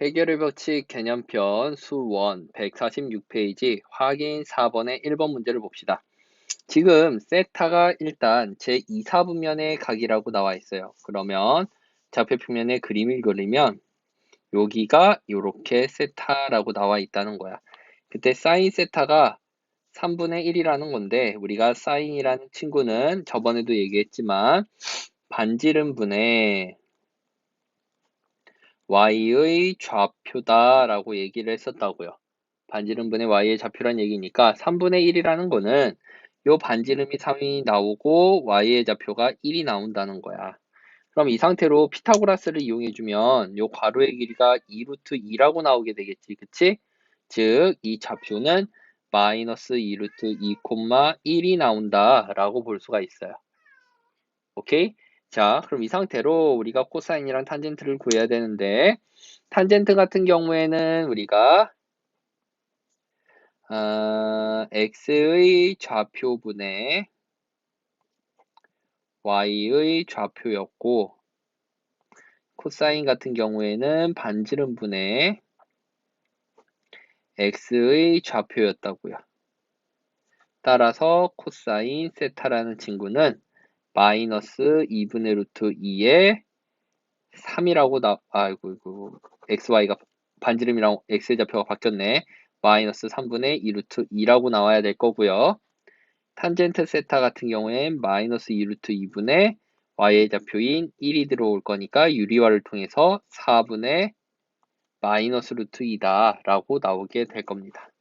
해결의 법칙 개념편 수1 146페이지 확인 4번의 1번 문제를 봅시다. 지금 세타가 일단 제2사분면의 각이라고 나와 있어요. 그러면 좌표평면에 그림을 그리면 여기가 이렇게 세타라고 나와 있다는 거야. 그때 사인 세타가 3분의 1이라는 건데 우리가 사인이라는 친구는 저번에도 얘기했지만 반지름 분의 y의 좌표다라고 얘기를 했었다고요. 반지름분의 y의 좌표란 얘기니까 3분의 1이라는 거는 요 반지름이 3이 나오고 y의 좌표가 1이 나온다는 거야. 그럼 이 상태로 피타고라스를 이용해주면 요 괄호의 길이가 2루트 2라고 나오게 되겠지. 그치? 즉, 이 좌표는 마이너스 2루트 2, 1이 나온다라고 볼 수가 있어요. 오케이? 자, 그럼 이 상태로 우리가 코사인이랑 탄젠트를 구해야 되는데 탄젠트 같은 경우에는 우리가 어, x의 좌표분의 y의 좌표였고 코사인 같은 경우에는 반지름분의 x의 좌표였다고요. 따라서 코사인 세타라는 친구는 마이너스 2분의 루트 2에 3이라고 나, 아이고, 이고 xy가 반지름이랑 x의 좌표가 바뀌었네. 마이너스 3분의 2 루트 2라고 나와야 될 거고요. 탄젠트 세타 같은 경우엔 마이너스 2 루트 2분의 y의 좌표인 1이 들어올 거니까 유리화를 통해서 4분의 마이너스 루트 2다 라고 나오게 될 겁니다.